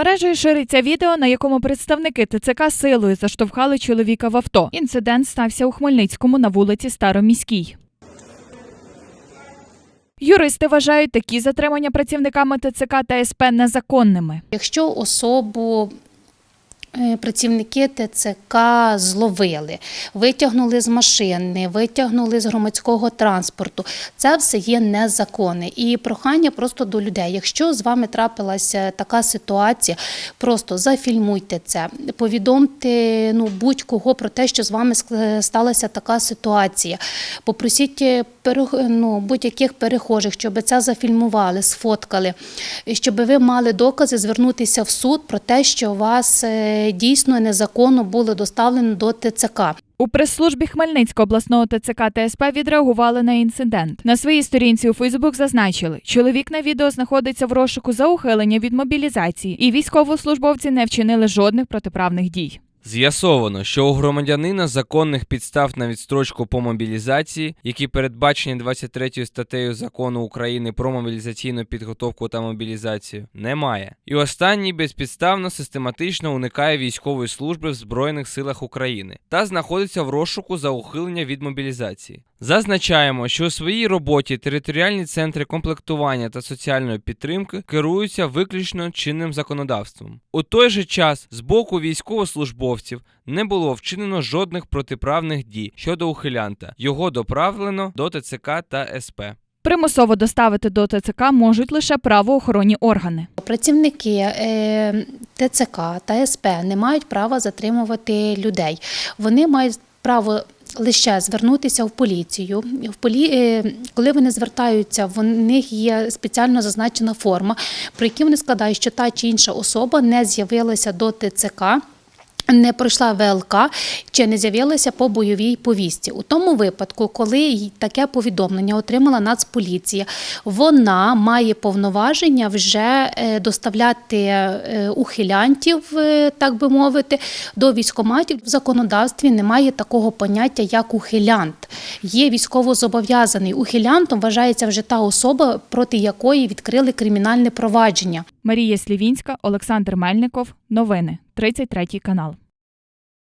Мережею шириться відео, на якому представники ТЦК силою заштовхали чоловіка в авто. Інцидент стався у Хмельницькому на вулиці Староміській. Юристи вважають такі затримання працівниками ТЦК та СП незаконними. Якщо особу працівники ТЦК зловили, витягнули з машини, витягнули з громадського транспорту, це все є незаконне. І прохання просто до людей. Якщо з вами трапилася така ситуація, просто зафільмуйте це, повідомте ну, будь-кого про те, що з вами сталася така ситуація. Попросіть е, ну, будь-яких перехожих, щоб це зафільмували, сфоткали, щоб ви мали докази звернутися в суд про те, що вас е, дійсно незаконно було доставлені до ТЦК. У прес-службі Хмельницького обласного ТЦК ТСП відреагували на інцидент. На своїй сторінці у Фейсбук зазначили, чоловік на відео знаходиться в розшуку за ухилення від мобілізації, і військовослужбовці не вчинили жодних протиправних дій. З'ясовано, що у громадянина законних підстав на відстрочку по мобілізації, які передбачені 23 статтею закону України про мобілізаційну підготовку та мобілізацію, немає. І останній безпідставно систематично уникає військової служби в Збройних силах України та знаходиться в розшуку за ухилення від мобілізації. Зазначаємо, що у своїй роботі територіальні центри комплектування та соціальної підтримки керуються виключно чинним законодавством. У той же час з боку військовослужбовців не було вчинено жодних протиправних дій щодо ухилянта. Його доправлено до ТЦК та СП. Примусово доставити до ТЦК можуть лише правоохоронні органи. Працівники е, ТЦК та СП не мають права затримувати людей. Вони мають право лише звернутися в поліцію. В полі... е, Коли вони звертаються, в них є спеціально зазначена форма, про які вони складають, що та чи інша особа не з'явилася до ТЦК. Не пройшла ВЛК чи не з'явилася по бойовій повістці. У тому випадку, коли таке повідомлення отримала Нацполіція, вона має повноваження вже е, доставляти е, ухилянтів, е, так би мовити, до військоматів. В законодавстві немає такого поняття, як ухилянт. Є військовозобов'язаний ухилянтом, вважається вже та особа, проти якої відкрили кримінальне провадження. Марія Слівінська, Олександр Мельников. Новини 33 канал.